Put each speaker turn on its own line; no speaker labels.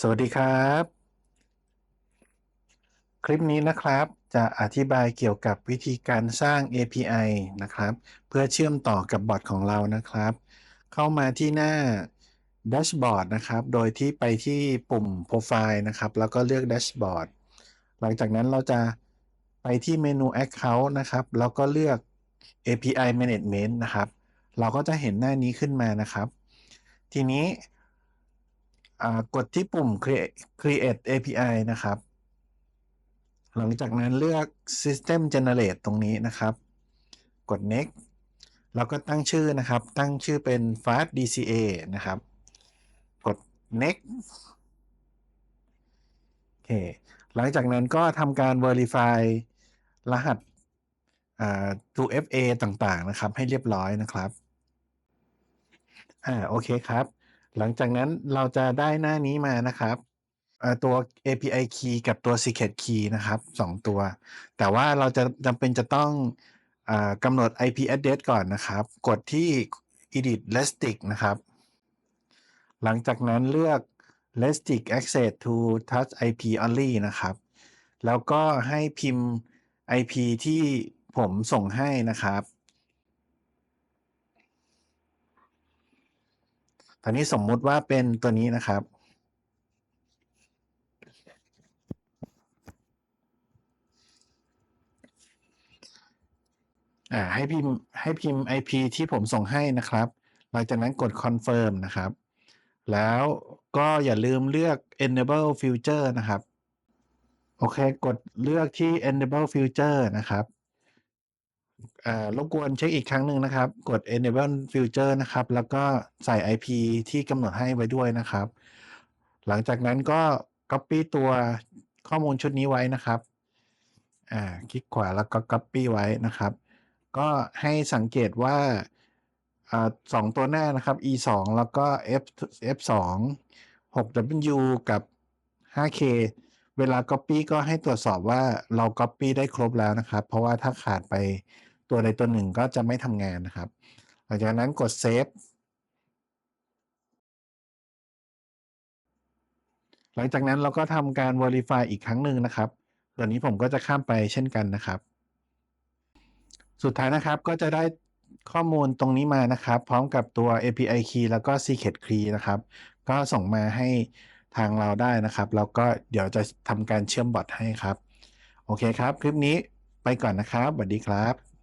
สวัสดีครับ คลิปนี้นะครับจะอธิบายเกี่ยวกับวิธีการสร้าง API นะครับ เพื่อเชื่อมต่อกับบอทของเรานะครับ เข้ามาที่หน้าแดชบอร์ดนะครับ โดยที่ไปที่ปุ่ม Profile นะครับ แล้วก็เลือกแดชบอร์ดหลังจากนั้นเราจะไปที่เมนู Account นะครับ แล้วก็เลือก API Management นะครับ เราก็จะเห็นหน้านี้ขึ้นมานะครับ ทีนี้ กดที่ปุ่ม Create API นะครับ หลังจากนั้นเลือก System Generate ตรงนี้นะครับ กด Next แล้วก็ตั้งชื่อนะครับ ตั้งชื่อเป็น Fast DCA นะครับ กด Next โอเค หลังจากนั้นก็ทำการ Verify รหัส 2FA ต่างๆนะครับ ให้เรียบร้อยนะครับ อ่า โอเคครับ หลังจากนั้นเราจะได้หน้านี้มานะครับตัว API Key กับตัว Secret Key นะครับ2ตัว แต่ว่าเราจะจำเป็นจะต้องอกำหนด IP address ก่อนนะครับ กดที่ edit Elastic นะครับ หลังจากนั้นเลือก Elastic Access to Touch IP Only นะครับ แล้วก็ให้พิมพ์ IP ที่ผมส่งให้นะครับ ตอนนี้สมมุติว่าเป็นตัวนี้นะครับ อ่าให้พิมพ์ให้พิมพ์ IP ที่ผมส่งให้นะครับ หลังจากนั้นกด confirm นะครับ แล้วก็อย่าลืมเลือก enable future นะครับ โอเค กดเลือกที่ enable future นะครับ อ่ารบกวนเช็คอีกครั้งหนึ่งนะครับ กด enable future นะครับ แล้วก็ใส่ IP ที่กำหนดให้ไว้ด้วยนะครับ หลังจากนั้นก็ copy ตัวข้อมูลชุดนี้ไว้นะครับ อ่า คลิกขวาแล้วก็ copy ไว้นะครับ ก็ให้สังเกตว่าอ่าสองตัวหน้านะครับ e 2แล้วก็ f f 2 6 w กับ 5k เวลา copy ก็ให้ตรวจสอบว่าเรา copy ได้ครบแล้วนะครับ เพราะว่าถ้าขาดไป ตัวใดตัวหนึ่งก็จะไม่ทำงานนะครับ หลังจากนั้นกด save หลังจากนั้นเราก็ทำการ verify อีกครั้งหนึ่งนะครับ ตัวนี้ผมก็จะข้ามไปเช่นกันนะครับ สุดท้ายนะครับก็จะได้ข้อมูลตรงนี้มานะครับ พร้อมกับตัว API key แล้วก็ secret key นะครับ ก็ส่งมาให้ทางเราได้นะครับ แล้วก็เดี๋ยวจะทำการเชื่อมบอทให้ครับ โอเคครับ คลิปนี้ไปก่อนนะครับสวัสดีครับ